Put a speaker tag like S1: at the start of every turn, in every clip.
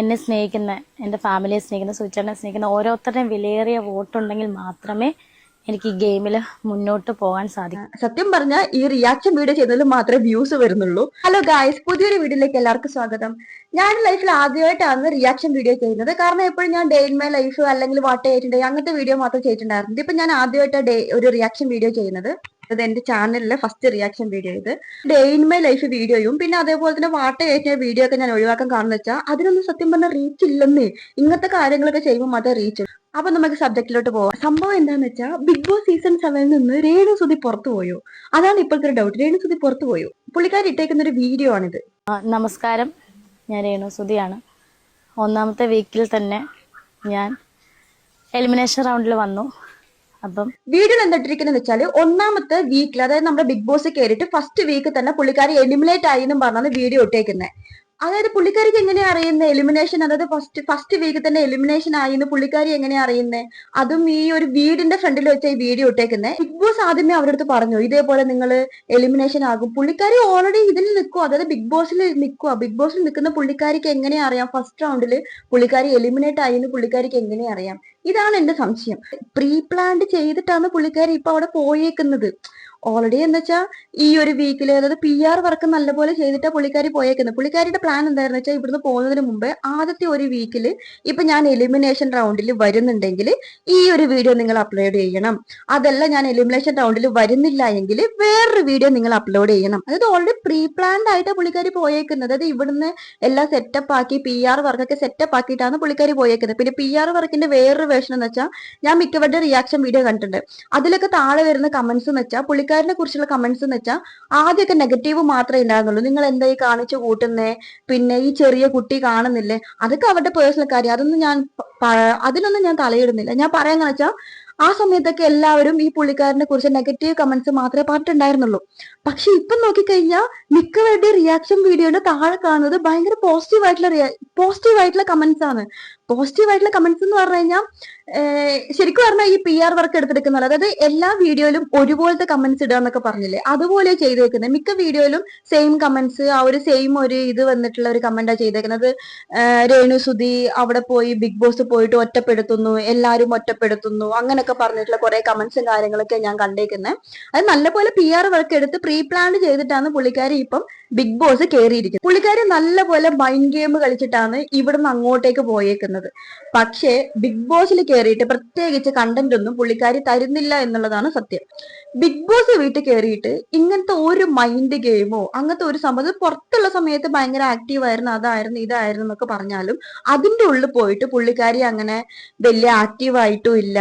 S1: എന്നെ സ്നേഹിക്കുന്ന എന്റെ ഫാമിലിയെ സ്നേഹിക്കുന്ന സുചേട്ടനെ സ്നേഹിക്കുന്ന ഓരോരുത്തരുടെയും വിലയേറിയ വോട്ടുണ്ടെങ്കിൽ മാത്രമേ എനിക്ക് ഈ ഗെയിമിൽ മുന്നോട്ട് പോകാൻ സാധിക്കും.
S2: സത്യം പറഞ്ഞാൽ ഈ റിയാക്ഷൻ വീഡിയോ ചെയ്തതിൽ മാത്രമേ വ്യൂസ് വരുന്നുള്ളൂ. ഹലോ ഗായ്സ് പുതിയൊരു വീഡിയോയിലേക്ക് എല്ലാവർക്കും സ്വാഗതം. ഞാൻ ലൈഫിൽ ആദ്യമായിട്ടാണ് റിയാക്ഷൻ വീഡിയോ ചെയ്യുന്നത്. കാരണം എപ്പോഴും ഞാൻ ഡേ ഇൻ മൈ ലൈഫ് അല്ലെങ്കിൽ വാട്ട് ചെയ്തിട്ടുണ്ടെങ്കിൽ അങ്ങനത്തെ വീഡിയോ മാത്രം ചെയ്തിട്ടുണ്ടായിരുന്നു ഇപ്പൊ ഞാൻ ആദ്യമായിട്ടാണ് ഒരു റിയാക്ഷൻ വീഡിയോ ചെയ്യുന്നത്. ഇത് എന്റെ ചാനലിലെ ഫസ്റ്റ് റിയാക്ഷൻ വീഡിയോ ഇത്. ഡേ ഇൻ മൈ ലൈഫ് വീഡിയോയും പിന്നെ അതേപോലെ തന്നെ വാട്ട ഏറ്റ വീഡിയോ ഒക്കെ ഞാൻ ഒഴിവാക്കാൻ കാരണം വെച്ചാൽ അതിനൊന്നും സത്യം പറഞ്ഞാൽ റീച്ച് ഇല്ലെന്നേ. ഇങ്ങനത്തെ കാര്യങ്ങളൊക്കെ ചെയ്യുമ്പോൾ മാത്രമേ റീച്ച് അപ്പൊ നമുക്ക് സബ്ജക്റ്റിലോട്ട് പോവാം. സംഭവം എന്താന്ന് വെച്ചാൽ ബിഗ് ബോസ് സീസൺ സെവനിൽ നിന്ന് രേണു സുധി പുറത്തു പോയോ. അതാണ് ഇപ്പോഴത്തെ ഒരു ഡൗട്ട് രേണു സുധി പുറത്തു പോയോ. പുള്ളിക്കാരി ഇട്ടേക്കുന്ന ഒരു വീഡിയോ ആണിത്.
S1: നമസ്കാരം. ഞാൻ രേണു സുധിയാണ്. ഒന്നാമത്തെ വീക്കിൽ തന്നെ ഞാൻ എലിമിനേഷൻ റൗണ്ടിൽ വന്നു. അപ്പം
S2: വീഡിയോ എന്തിട്ടിരിക്കുന്നത് വെച്ചാൽ ഒന്നാമത്തെ വീക്കിൽ അതായത് നമ്മുടെ ബിഗ് ബോസ് കയറിയിട്ട് ഫസ്റ്റ് വീക്ക് തന്നെ പുള്ളിക്കാരി എലിമിനേറ്റ് ആയി എന്നും പറഞ്ഞാണ് വീഡിയോ ഇട്ടേക്കുന്നത് അതായത് പുള്ളിക്കാരിക്ക് എങ്ങനെയാ അറിയുന്നത് എലിമിനേഷൻ അതായത് ഫസ്റ്റ് ഫസ്റ്റ് വീക്ക് തന്നെ എലിമിനേഷൻ ആയി എന്ന് പുള്ളിക്കാരി എങ്ങനെയാ അറിയുന്നത് അതും ഈ ഒരു വീടിന്റെ ഫ്രണ്ടിൽ വെച്ച ഈ വീഡിയോ ഇട്ടേക്കുന്നത് ബിഗ് ബോസ് ആദ്യമേ അവരുടെ അടുത്ത് പറഞ്ഞു ഇതേപോലെ നിങ്ങൾ എലിമിനേഷൻ ആകും. പുള്ളിക്കാരി ഓൾറെഡി ഇതിൽ നിൽക്കുക അതായത് ബിഗ് ബോസിൽ നിൽക്കുക ബിഗ് ബോസിൽ നിൽക്കുന്ന പുള്ളിക്കാരിക്ക് എങ്ങനെ അറിയാം? ഫസ്റ്റ് റൗണ്ടിൽ പുള്ളിക്കാരി എലിമിനേറ്റ് ആയി എന്ന് പുള്ളിക്കാരിക്ക് എങ്ങനെ അറിയാം? ഇതാണ് എന്റെ സംശയം. പ്രീ പ്ലാൻഡ് ചെയ്തിട്ടാണ് പുള്ളിക്കാരി ഇപ്പൊ അവിടെ പോയേക്കുന്നത്. ഓൾറെഡി എന്ന് വെച്ചാൽ ഈ ഒരു വീക്കിൽ അതായത് പി ആർ വർക്ക് നല്ലപോലെ ചെയ്തിട്ടാ പുള്ളിക്കാരി പോയേക്കുന്നത്. പുള്ളിക്കാരിയുടെ പ്ലാൻ എന്തായിരുന്നു വെച്ചാൽ ഇവിടുന്ന് പോകുന്നതിന് മുമ്പേ ആദ്യത്തെ ഒരു വീക്കിൽ ഇപ്പൊ ഞാൻ എലിമിനേഷൻ റൗണ്ടിൽ വരുന്നുണ്ടെങ്കിൽ ഈ ഒരു വീഡിയോ നിങ്ങൾ അപ്ലോഡ് ചെയ്യണം. അതല്ല ഞാൻ എലിമിനേഷൻ റൗണ്ടിൽ വരുന്നില്ല എങ്കിൽ വേറൊരു വീഡിയോ നിങ്ങൾ അപ്ലോഡ് ചെയ്യണം. അതായത് ഓൾറെഡി പ്രീ പ്ലാൻഡ് ആയിട്ട് പുള്ളിക്കാരി പോയേക്കുന്നത്. അതായത് ഇവിടുന്ന് എല്ലാം സെറ്റപ്പ് ആക്കി പി ആർ വർക്കൊക്കെ സെറ്റപ്പ് ആക്കിയിട്ടാണ് പുള്ളിക്കാരി പോയേക്കുന്നത്. പിന്നെ പി ആർ വർക്കിന്റെ വേറൊരു വേർഷൻ എന്ന് വെച്ചാൽ ഞാൻ മിക്കവരുടെ റിയാക്ഷൻ വീഡിയോ കണ്ടിട്ടുണ്ട്. അതിലൊക്കെ താഴെ വരുന്ന കമന്റ്സ് എന്ന് വെച്ചാൽ പുള്ളിക്കാരനെ കുറിച്ചുള്ള കമന്റ്സ് എന്ന് വെച്ചാൽ ആദ്യമൊക്കെ നെഗറ്റീവ് മാത്രമേ ഉണ്ടായിരുന്നുള്ളൂ. നിങ്ങൾ എന്താ ഈ കാണിച്ചു കൂട്ടുന്നേ? പിന്നെ ഈ ചെറിയ കുട്ടി കാണുന്നില്ലേ? അതൊക്കെ അവരുടെ പേഴ്സണൽ കാര്യം. അതൊന്നും ഞാൻ അതിനൊന്നും ഞാൻ തലയിടുന്നില്ല. ഞാൻ പറയാന്ന് വെച്ചാൽ ആ സമയത്തൊക്കെ എല്ലാവരും ഈ പുള്ളിക്കാരനെ കുറിച്ച് നെഗറ്റീവ് കമന്റ്സ് മാത്രമേ പറഞ്ഞിട്ടുണ്ടായിരുന്നുള്ളൂ. പക്ഷെ ഇപ്പൊ നോക്കിക്കഴിഞ്ഞാൽ മിക്കവരുടെ റിയാക്ഷൻ വീഡിയോയുടെ താഴെ കാണുന്നത് ഭയങ്കര പോസിറ്റീവ് ആയിട്ടുള്ള പോസിറ്റീവ് ആയിട്ടുള്ള കമന്റ്സ് ആണ്. പോസിറ്റീവ് ആയിട്ടുള്ള കമന്റ്സ് എന്ന് പറഞ്ഞു കഴിഞ്ഞാൽ ശരിക്കും പറഞ്ഞാൽ ഈ പി ആർ വർക്ക് എടുത്തെടുക്കുന്നത് അതായത് എല്ലാ വീഡിയോയിലും ഒരുപോലത്തെ കമന്റ്സ് ഇടുക എന്നൊക്കെ പറഞ്ഞില്ലേ? അതുപോലെ ചെയ്തേക്കുന്നത് മിക്ക വീഡിയോയിലും സെയിം കമന്റ്സ് ആ ഒരു സെയിം ഒരു ഇത് വന്നിട്ടുള്ള ഒരു കമന്റാ ചെയ്തേക്കുന്നത്. രേണു സുധി അവിടെ പോയി ബിഗ് ബോസ് പോയിട്ട് ഒറ്റപ്പെടുത്തുന്നു എല്ലാരും ഒറ്റപ്പെടുത്തുന്നു അങ്ങനെയൊക്കെ പറഞ്ഞിട്ടുള്ള കുറെ കമന്റ്സും കാര്യങ്ങളൊക്കെ ഞാൻ കണ്ടേക്കുന്നത് അത് നല്ലപോലെ പി ആർ വർക്ക് എടുത്ത് പ്രീ പ്ലാൻ ചെയ്തിട്ടാണ് പുള്ളിക്കാരി ഇപ്പം ബിഗ് ബോസ് കയറിയിരിക്കുന്നത് പുള്ളിക്കാരി നല്ലപോലെ മൈൻഡ് ഗെയിം കളിച്ചിട്ടാണ് ഇവിടുന്ന് അങ്ങോട്ടേക്ക് പോയേക്കുന്നത്. പക്ഷേ ബിഗ് ബോസിൽ കയറിയിട്ട് പ്രത്യേകിച്ച് കണ്ടന്റ് ഒന്നും പുള്ളിക്കാരി തരുന്നില്ല എന്നുള്ളതാണ് സത്യം. ബിഗ് ബോസ് വീട്ടിൽ കയറിയിട്ട് ഇങ്ങനത്തെ ഒരു മൈൻഡ് ഗെയിമോ അങ്ങനത്തെ ഒരു സംഭവം പുറത്തുള്ള സമയത്ത് ഭയങ്കര ആക്റ്റീവ് ആയിരുന്നു അതായിരുന്നു ഇതായിരുന്നു എന്നൊക്കെ പറഞ്ഞാലും അതിന്റെ ഉള്ളിൽ പോയിട്ട് പുള്ളിക്കാരി അങ്ങനെ വലിയ ആക്റ്റീവ് ആയിട്ടും ഇല്ല.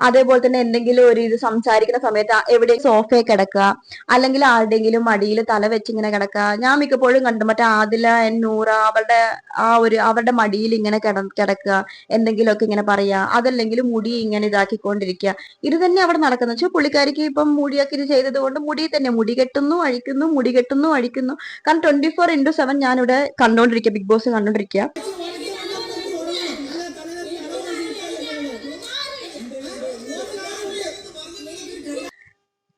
S2: അതേപോലെ തന്നെ എന്തെങ്കിലും ഒരു ഇത് സംസാരിക്കുന്ന സമയത്ത് എവിടെ സോഫയെ കിടക്കുക അല്ലെങ്കിൽ ആരുടെങ്കിലും മടിയിൽ തല വെച്ച് ഇങ്ങനെ കിടക്കുക. ഞാൻ മിക്കപ്പോഴും കണ്ടു. മറ്റേ ആദില നൂറ അവളുടെ ആ ഒരു അവരുടെ മടിയിൽ ഇങ്ങനെ കിട കിടക്കുക. എന്തെങ്കിലുമൊക്കെ ഇങ്ങനെ പറയാ അതല്ലെങ്കിൽ മുടി ഇങ്ങനെ ഇതാക്കിക്കൊണ്ടിരിക്കുക. ഇത് തന്നെ അവിടെ നടക്കുന്നത്. വെച്ചാൽ പുള്ളിക്കാരിക്ക് ഇപ്പം മുടിയൊക്കെ ഇത് ചെയ്തത് കൊണ്ട് മുടി തന്നെ. മുടി കെട്ടുന്നു അഴിക്കുന്നു മുടി കെട്ടുന്നു അഴിക്കുന്നു. കാരണം ട്വന്റി ഫോർ ഇന്റു സെവൻ ഞാനിവിടെ കണ്ടോണ്ടിരിക്കുക. Big boss കണ്ടോണ്ടിരിക്കുക.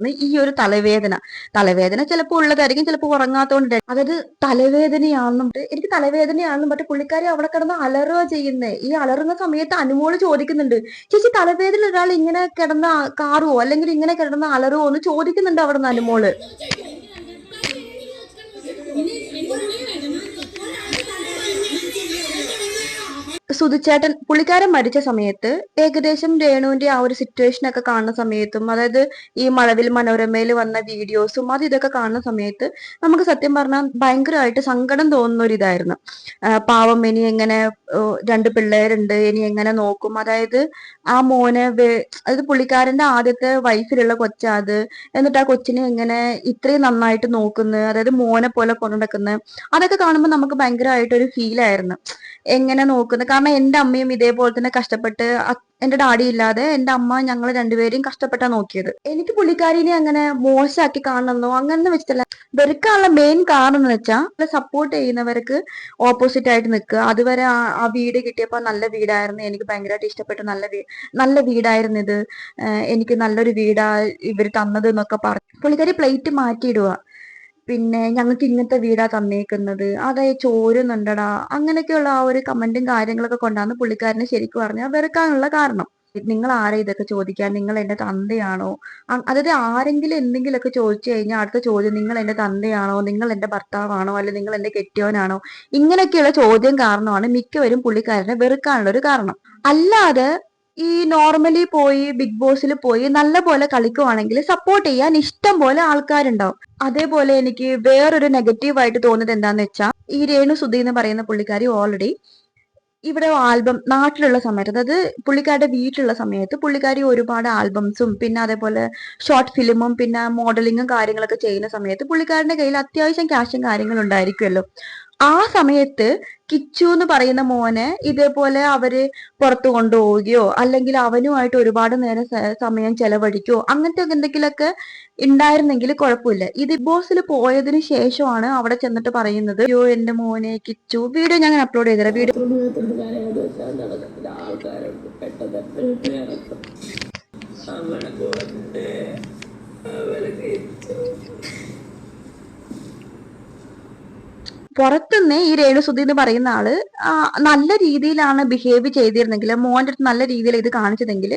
S2: ഈ ഒരു തലവേദന. തലവേദന ചിലപ്പോൾ ഉള്ളതായിരിക്കും ചിലപ്പോൾ ഉറങ്ങാത്തോണ്ട്. അതായത് തലവേദനയാണെന്നും എനിക്ക് തലവേദനയാണെന്നും പറ്റും പുള്ളിക്കാരി അവിടെ കിടന്ന് അലറുക ചെയ്യുന്നേ. ഈ അലറുന്ന സമയത്ത് അനുമോൾ ചോദിക്കുന്നുണ്ട് ചേച്ചി തലവേദന ഒരാൾ ഇങ്ങനെ കിടന്ന് കാറുവോ? അല്ലെങ്കിൽ ഇങ്ങനെ കിടന്ന് അലറുവോ? എന്ന് ചോദിക്കുന്നുണ്ട് അവിടെ നിന്ന് അനുമോൾ. സുധിച്ചേട്ടൻ പുള്ളിക്കാരൻ മരിച്ച സമയത്ത് ഏകദേശം രേണുവിന്റെ ആ ഒരു സിറ്റുവേഷൻ ഒക്കെ കാണുന്ന സമയത്തും അതായത് ഈ മഴവിൽ മനോരമയിൽ വന്ന വീഡിയോസും അത് ഇതൊക്കെ കാണുന്ന സമയത്ത് നമുക്ക് സത്യം പറഞ്ഞാൽ ഭയങ്കരമായിട്ട് സങ്കടം തോന്നുന്ന ഒരു ഇതായിരുന്നു. പാവം ഇനി എങ്ങനെ രണ്ട് പിള്ളേരുണ്ട് ഇനി എങ്ങനെ നോക്കും? അതായത് ആ മോനെ അതായത് പുള്ളിക്കാരന്റെ ആദ്യത്തെ വൈഫിലുള്ള കൊച്ചാത് എന്നിട്ട് ആ കൊച്ചിനെ എങ്ങനെ ഇത്രയും നന്നായിട്ട് നോക്കുന്നു? അതായത് മോനെ പോലെ കൊണ്ടു നടക്കുന്നത് അതൊക്കെ കാണുമ്പോൾ നമുക്ക് ഭയങ്കരമായിട്ട് ഒരു ഫീൽ ആയിരുന്നു. എങ്ങനെ നോക്കുന്നത് കാരണം എന്റെ അമ്മയും ഇതേപോലെ തന്നെ കഷ്ടപ്പെട്ട് എന്റെ ഡാഡി ഇല്ലാതെ എന്റെ അമ്മ ഞങ്ങൾ രണ്ടുപേരെയും കഷ്ടപ്പെട്ടാ നോക്കിയത്. എനിക്ക് പുള്ളിക്കാരിനെ അങ്ങനെ മോശമാക്കി കാണണമെന്നോ അങ്ങനെ വെച്ചിട്ടല്ല. വെറുക്കാനുള്ള മെയിൻ കാരണം എന്ന് വെച്ചാൽ സപ്പോർട്ട് ചെയ്യുന്നവർക്ക് ഓപ്പോസിറ്റ് ആയിട്ട് നിൽക്കുക. അതുവരെ ആ വീട് കിട്ടിയപ്പോൾ നല്ല വീടായിരുന്നു. എനിക്ക് ഭയങ്കരമായിട്ട് ഇഷ്ടപ്പെട്ടു. നല്ല നല്ല വീടായിരുന്നു ഇത്. എനിക്ക് നല്ലൊരു വീടാ ഇവർ തന്നത് എന്നൊക്കെ പറഞ്ഞു. പുള്ളിക്കാരി പ്ലേറ്റ് മാറ്റിയിടുക പിന്നെ ഞങ്ങൾക്ക് ഇങ്ങനത്തെ വീടാ തന്നേക്കുന്നത്. അതായത് ചോരുന്നുണ്ടടാ. അങ്ങനെയൊക്കെയുള്ള ആ ഒരു കമന്റും കാര്യങ്ങളൊക്കെ കൊണ്ടാണ് പുള്ളിക്കാരനെ ശരിക്കും പറഞ്ഞാൽ വെറുക്കാനുള്ള കാരണം. നിങ്ങൾ ആരെ ഇതൊക്കെ ചോദിക്കാൻ? നിങ്ങൾ എന്റെ തന്തയാണോ? അതായത് ആരെങ്കിലും എന്തെങ്കിലുമൊക്കെ ചോദിച്ചു കഴിഞ്ഞാൽ അടുത്ത ചോദ്യം നിങ്ങൾ എന്റെ തന്തയാണോ? നിങ്ങൾ എന്റെ ഭർത്താവാണോ? അല്ലെ നിങ്ങൾ എന്റെ കെട്ടിയോനാണോ? ഇങ്ങനെയൊക്കെയുള്ള ചോദ്യം കാരണമാണ് മിക്കവരും പുള്ളിക്കാരനെ വെറുക്കാനുള്ള ഒരു കാരണം. അല്ലാതെ ഈ നോർമലി പോയി ബിഗ് ബോസിൽ പോയി നല്ല പോലെ കളിക്കുവാണെങ്കിൽ സപ്പോർട്ട് ചെയ്യാൻ ഇഷ്ടം പോലെ ആൾക്കാരുണ്ടാവും. അതേപോലെ എനിക്ക് വേറൊരു നെഗറ്റീവ് ആയിട്ട് തോന്നുന്നത് എന്താന്ന് വെച്ചാൽ ഈ രേണു സുധി എന്ന് പറയുന്ന പുള്ളിക്കാരി ഓൾറെഡി ഇവിടെ ആൽബം നാട്ടിലുള്ള സമയത്ത് അതായത് പുള്ളിക്കാരുടെ വീട്ടിലുള്ള സമയത്ത് പുള്ളിക്കാരി ഒരുപാട് ആൽബംസും പിന്നെ അതേപോലെ ഷോർട്ട് ഫിലിമും പിന്നെ മോഡലിങ്ങും കാര്യങ്ങളൊക്കെ ചെയ്യുന്ന സമയത്ത് പുള്ളിക്കാരന്റെ കയ്യിൽ അത്യാവശ്യം ക്യാഷും കാര്യങ്ങളും ഉണ്ടായിരിക്കുമല്ലോ. ആ സമയത്ത് കിച്ചു എന്ന് പറയുന്ന മോനെ ഇതേപോലെ അവർ പുറത്തു കൊണ്ടുപോവുകയോ അല്ലെങ്കിൽ അവനുമായിട്ട് ഒരുപാട് നേരം സമയം ചെലവഴിക്കോ അങ്ങനത്തെ എന്തെങ്കിലുമൊക്കെ ഉണ്ടായിരുന്നെങ്കിൽ കുഴപ്പമില്ല. ഇത് ബോസിൽ പോയതിനു ശേഷമാണ് അവിടെ ചെന്നിട്ട് പറയുന്നത് അയ്യോ എന്റെ മോനെ കിച്ചു. വീഡിയോ ഞാൻ അപ്ലോഡ് ചെയ്തരാം വീഡിയോ
S3: അവളെ
S2: പുറത്തുനിന്ന് ഈ രേണുസുദ്ധി എന്ന് പറയുന്ന ആൾ നല്ല രീതിയിലാണ് ബിഹേവ് ചെയ്തിരുന്നെങ്കിൽ മോന്റെ അടുത്ത് നല്ല രീതിയിൽ ഇത് കാണിച്ചതെങ്കിൽ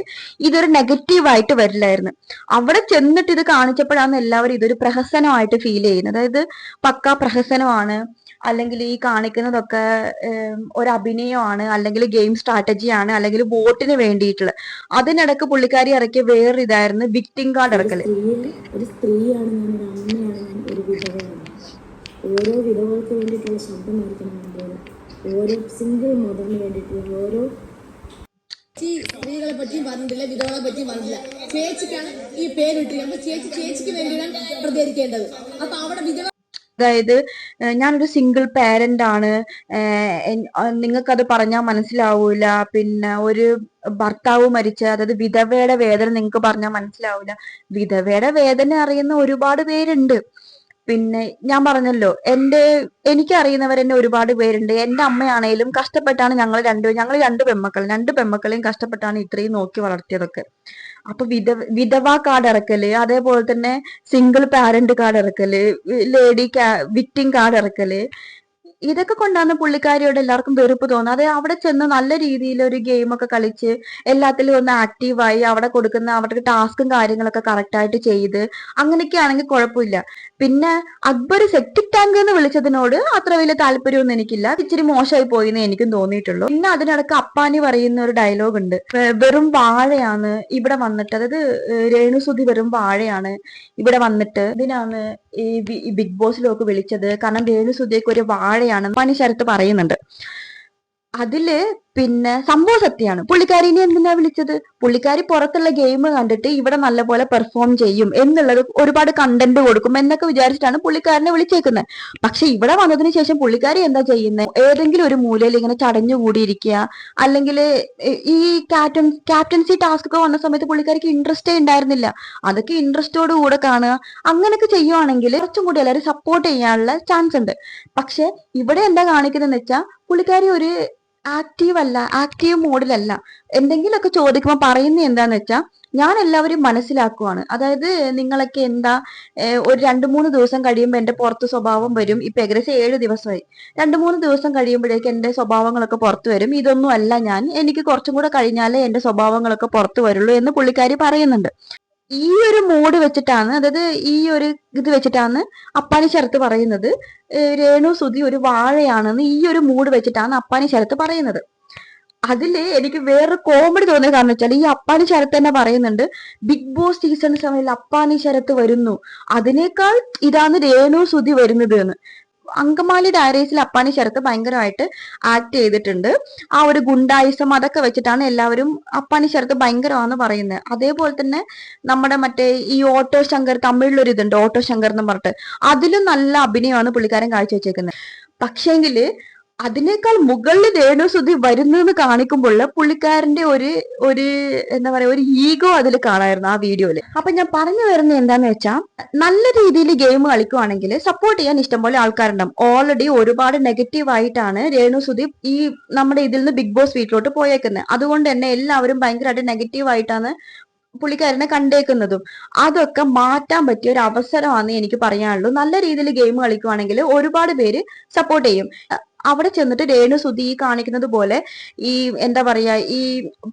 S2: ഇതൊരു നെഗറ്റീവായിട്ട് വരില്ലായിരുന്നു. അവിടെ ചെന്നിട്ട് ഇത് കാണിച്ചപ്പോഴാണ് എല്ലാവരും ഇതൊരു പ്രഹസനമായിട്ട് ഫീൽ ചെയ്യുന്നത്. അതായത് പക്ക പ്രഹസനമാണ് അല്ലെങ്കിൽ ഈ കാണിക്കുന്നതൊക്കെ ഒരു അഭിനയമാണ് അല്ലെങ്കിൽ ഗെയിം സ്ട്രാറ്റജിയാണ് അല്ലെങ്കിൽ വോട്ടിന് വേണ്ടിയിട്ടുള്ള. അതിനിടക്ക് പുള്ളിക്കാരി ഇറക്കിയ വേറൊരു ഇതായിരുന്നു വിക്ടിംഗ് കാർഡ്
S4: ഇറക്കൽ. ഒരു സ്ത്രീയാണ് ഞാൻ അമ്മയാണ് ഒരു ഓരോ വിധവകൾക്ക് വേണ്ടിയിട്ടുള്ള ശബ്ദമായിരിക്കണം നമ്മുടെ ഓരോ സിംഗിൾ മദറിന് വേണ്ടിയിട്ടുള്ള ഓരോ
S5: സ്ത്രീകളെ പറ്റിയും പറഞ്ഞിട്ടില്ല വിധവകളെ പറ്റിയും പറഞ്ഞിട്ടില്ല. ചേച്ചിക്കാണ് ഈ പേരിട്ടിരിക്കുന്നത്. അപ്പൊ ചേച്ചി ചേച്ചിക്ക് വേണ്ടിയാണ് പ്രതികരിക്കേണ്ടത്. അപ്പൊ അവിടെ വിധവ
S2: അതായത് ഞാനൊരു സിംഗിൾ പാരന്റ് ആണ്. നിങ്ങൾക്കത് പറഞ്ഞാൽ മനസ്സിലാവൂല. പിന്നെ ഒരു ഭർത്താവ് മരിച്ച അതായത് വിധവയുടെ വേദന നിങ്ങൾക്ക് പറഞ്ഞാൽ മനസ്സിലാവൂല. വിധവയുടെ വേദന അറിയുന്ന ഒരുപാട് പേരുണ്ട്. പിന്നെ ഞാൻ പറഞ്ഞല്ലോ എന്റെ എനിക്ക് അറിയുന്നവർ എന്നെ ഒരുപാട് പേരുണ്ട്. എന്റെ അമ്മയാണേലും കഷ്ടപ്പെട്ടാണ് ഞങ്ങൾ രണ്ട് ഞങ്ങൾ രണ്ട് പെമ്മക്കൾ രണ്ട് പെമ്മക്കളെയും കഷ്ടപ്പെട്ടാണ് ഇത്രയും നോക്കി വളർത്തിയതൊക്കെ. അപ്പൊ വിധ വിധവ കാർഡ് ഇറക്കൽ അതേപോലെ തന്നെ സിംഗിൾ പാരന്റ് കാർഡ് ഇറക്കൽ ലേഡി വിക്ടിം കാർഡ് ഇറക്കൽ ഇതൊക്കെ കൊണ്ടാണ് പുള്ളിക്കാരിയോട് എല്ലാവർക്കും വെറുപ്പ് തോന്നുന്നത്. അതെ അവിടെ ചെന്ന് നല്ല രീതിയിൽ ഒരു ഗെയിം ഒക്കെ കളിച്ച് എല്ലാത്തിലും ഒന്ന് ആക്റ്റീവായി അവിടെ കൊടുക്കുന്ന അവർക്ക് ടാസ്കും കാര്യങ്ങളൊക്കെ കറക്റ്റ് ആയിട്ട് ചെയ്ത് അങ്ങനെയൊക്കെ ആണെങ്കിൽ കുഴപ്പമില്ല. പിന്നെ അക്ബർ സെപ്റ്റിക് ടാങ്ക് എന്ന് വിളിച്ചതിനോട് അത്ര വലിയ താല്പര്യമൊന്നും എനിക്കില്ല. ഇച്ചിരി മോശമായി പോയി എന്ന് എനിക്കും തോന്നിയിട്ടുള്ളൂ. പിന്നെ അതിനിടക്ക് അപ്പാനി പറയുന്ന ഒരു ഡയലോഗ് ഉണ്ട്. വെറും വാഴയാണ് ഇവിടെ വന്നിട്ട് അതായത് രേണുസുതി വെറും വാഴയാണ് ഇവിടെ വന്നിട്ട് ഇതിനാണ് ഈ ബിഗ് ബോസിലൊക്കെ വിളിച്ചത്. കാരണം രേണുസുതിയൊക്കെ ഒരു വാഴയാണ് പണി ശരത്ത് പറയുന്നുണ്ട്. അതിൽ പിന്നെ സംഭവം സത്യമാണ് പുള്ളിക്കാരിനെ എന്തിനാ വിളിച്ചത്? പുള്ളിക്കാരി പുറത്തുള്ള ഗെയിം കണ്ടിട്ട് ഇവിടെ നല്ലപോലെ പെർഫോം ചെയ്യും എന്നുള്ളത് ഒരുപാട് കണ്ടന്റ് കൊടുക്കും എന്നൊക്കെ വിചാരിച്ചിട്ടാണ് പുള്ളിക്കാരനെ വിളിച്ചേക്കുന്നത്. പക്ഷെ ഇവിടെ വന്നതിന് ശേഷം പുള്ളിക്കാരി എന്താ ചെയ്യുന്നത് ഏതെങ്കിലും ഒരു മൂലയിൽ ഇങ്ങനെ ചടഞ്ഞുകൂടിയിരിക്കുക അല്ലെങ്കിൽ ഈ ക്യാപ്റ്റൻ ക്യാപ്റ്റൻസി ടാസ്ക് ഒക്കെ വന്ന സമയത്ത് പുള്ളിക്കാരിക്ക് ഇൻട്രസ്റ്റേ ഉണ്ടായിരുന്നില്ല. അതൊക്കെ ഇൻട്രസ്റ്റോട് കൂടെ കാണുക. അങ്ങനെയൊക്കെ ചെയ്യുവാണെങ്കിൽ കുറച്ചും കൂടി എല്ലാവരും സപ്പോർട്ട് ചെയ്യാനുള്ള ചാൻസ് ഉണ്ട്. പക്ഷെ ഇവിടെ എന്താ കാണിക്കുന്നതെന്ന് വെച്ചാൽ പുള്ളിക്കാരി ഒരു ആക്റ്റീവ് അല്ല ആക്റ്റീവ് മോഡിലല്ല എന്തെങ്കിലുമൊക്കെ ചോദിക്കുമ്പോൾ പറയുന്നത് എന്താന്ന് വെച്ചാൽ ഞാൻ എല്ലാവരും മനസ്സിലാക്കുവാണ്. അതായത് നിങ്ങളൊക്കെ എന്താ ഒരു രണ്ട് മൂന്ന് ദിവസം കഴിയുമ്പോൾ എന്റെ പുറത്ത് സ്വഭാവം വരും. ഇപ്പൊ ഏകദേശം ഏഴ് ദിവസമായി. രണ്ട് മൂന്ന് ദിവസം കഴിയുമ്പോഴേക്ക് എന്റെ സ്വഭാവങ്ങളൊക്കെ പുറത്ത് വരും. ഇതൊന്നും അല്ല ഞാൻ. എനിക്ക് കുറച്ചും കൂടെ കഴിഞ്ഞാലേ എന്റെ സ്വഭാവങ്ങളൊക്കെ പുറത്ത് വരുള്ളൂ എന്ന് പുള്ളിക്കാരി പറയുന്നുണ്ട്. ഈ ഒരു മൂഡ് വെച്ചിട്ടാണ് അതായത് ഈ ഒരു ഇത് വെച്ചിട്ടാണ് അപ്പാനി ശരത്ത് പറയുന്നത്. രേണു സുധി ഒരു വാഴയാണെന്ന് ഈ ഒരു മൂഡ് വെച്ചിട്ടാണ് അപ്പാനി ശരത്ത് പറയുന്നത്. അതിൽ എനിക്ക് വേറൊരു കോമഡി തോന്നിയ കാരണം വെച്ചാൽ ഈ അപ്പാനി ശരത്ത് തന്നെ പറയുന്നുണ്ട് ബിഗ് ബോസ് സീസൺ സമയത്ത് അപ്പാനി ശരത്ത് വരുന്നു. അതിനേക്കാൾ ഇതാണ് രേണു സുധി വരുന്നത് എന്ന്. അങ്കമാലി ഡയറീസിൽ അപ്പാനി ശരത്ത് ഭയങ്കരമായിട്ട് ആക്ട് ചെയ്തിട്ടുണ്ട്. ആ ഒരു ഗുണ്ടായിസം അതൊക്കെ വെച്ചിട്ടാണ് എല്ലാവരും അപ്പാനി ശരത്ത് ഭയങ്കരമാണെന്ന് പറയുന്നത്. അതേപോലെ തന്നെ നമ്മുടെ മറ്റേ ഈ ഓട്ടോ ശങ്കർ തമിഴിലൊരു ഇതുണ്ട് ഓട്ടോ ശങ്കർ എന്ന് പറഞ്ഞിട്ട്. അതിലും നല്ല അഭിനയമാണ് പുള്ളിക്കാരൻ കാഴ്ചവെച്ചേക്കുന്നത്. പക്ഷേങ്കിൽ അതിനേക്കാൾ മുകളിൽ രേണുസുതി വരുന്നെന്ന് കാണിക്കുമ്പോൾ പുള്ളിക്കാരന്റെ ഒരു ഒരു എന്താ പറയാ ഒരു ഈഗോ അതിൽ കാണായിരുന്നു ആ വീഡിയോയിൽ അപ്പൊ ഞാൻ പറഞ്ഞു വരുന്നത് എന്താന്ന് വെച്ചാൽ നല്ല രീതിയിൽ ഗെയിം കളിക്കുവാണെങ്കിൽ സപ്പോർട്ട് ചെയ്യാൻ ഇഷ്ടംപോലെ ആൾക്കാരുണ്ടാവും. ഓൾറെഡി ഒരുപാട് നെഗറ്റീവ് ആയിട്ടാണ് രേണുസുതി ഈ നമ്മുടെ ഇതിൽ നിന്ന് ബിഗ് ബോസ് വീട്ടിലോട്ട് പോയേക്കുന്നത്. അതുകൊണ്ട് തന്നെ എല്ലാവരും ഭയങ്കരമായിട്ട് നെഗറ്റീവ് ആയിട്ടാണ് പുള്ളിക്കാരനെ കണ്ടേക്കുന്നതും. അതൊക്കെ മാറ്റാൻ പറ്റിയ ഒരു അവസരമാണെന്ന് എനിക്ക് പറയാനുള്ളൂ. നല്ല രീതിയിൽ ഗെയിം കളിക്കുവാണെങ്കിൽ ഒരുപാട് പേര് സപ്പോർട്ട് ചെയ്യും. അവിടെ ചെന്നിട്ട് രേണു സുധി കാണിക്കുന്നത് പോലെ ഈ എന്താ പറയാ ഈ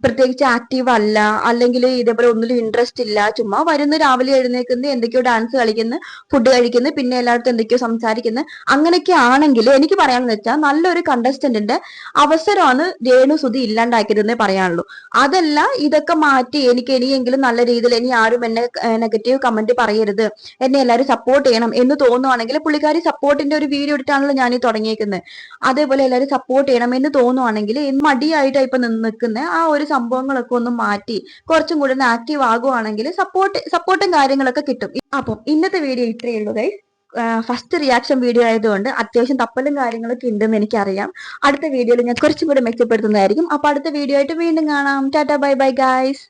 S2: പ്രത്യേകിച്ച് ആക്റ്റീവ് അല്ല അല്ലെങ്കിൽ ഇതേപോലെ ഒന്നിലും ഇൻട്രസ്റ്റ് ഇല്ല ചുമ്മാ വരുന്ന രാവിലെ എഴുന്നേൽക്കുന്ന എന്തൊക്കെയോ ഡാൻസ് കളിക്കുന്നു ഫുഡ് കഴിക്കുന്നു പിന്നെ എല്ലായിടത്തും എന്തൊക്കെയോ സംസാരിക്കുന്നു. അങ്ങനെയൊക്കെ ആണെങ്കിൽ എനിക്ക് പറയാമെന്ന് വെച്ചാൽ നല്ലൊരു കണ്ടസ്റ്റന്റിന്റെ അവസരമാണ് രേണു സുധി ഇല്ലാണ്ടാക്കിയതെന്നേ പറയാനുള്ളൂ. അതല്ല ഇതൊക്കെ മാറ്റി എനിക്ക് ഇനിയെങ്കിലും നല്ല രീതിയിൽ ഇനി ആരും എന്നെ നെഗറ്റീവ് കമന്റ് പറയരുത്. എന്നെ എല്ലാവരും സപ്പോർട്ട് ചെയ്യണം എന്ന് തോന്നുവാണെങ്കിൽ പുള്ളിക്കാരി സപ്പോർട്ടിന്റെ ഒരു വീഡിയോ ഇട്ടിട്ടാണല്ലോ ഞാൻ ഈ തുടങ്ങിയേക്കുന്നത് അതേപോലെ എല്ലാവരും സപ്പോർട്ട് ചെയ്യണം എന്ന് തോന്നുവാണെങ്കിൽ മടിയായിട്ട് ഇപ്പൊ നിൽക്കുന്ന ആ ഒരു സംഭവങ്ങളൊക്കെ ഒന്ന് മാറ്റി കുറച്ചും കൂടി ഒന്ന് ആക്റ്റീവ് ആകുവാണെങ്കിൽ സപ്പോർട്ട് സപ്പോർട്ടും കാര്യങ്ങളൊക്കെ കിട്ടും. അപ്പം ഇന്നത്തെ വീഡിയോ ഇത്രയേ ഉള്ളൂ ഗൈസ് ഫസ്റ്റ് റിയാക്ഷൻ വീഡിയോ ആയതുകൊണ്ട് അത്യാവശ്യം തപ്പലും കാര്യങ്ങളൊക്കെ ഉണ്ടെന്ന് എനിക്കറിയാം. അടുത്ത വീഡിയോയിൽ ഞാൻ കുറച്ചും കൂടി മെച്ചപ്പെടുത്തുന്നതായിരിക്കും. അപ്പൊ അടുത്ത വീഡിയോ ആയിട്ട് വീണ്ടും കാണാം. Tata bye bye guys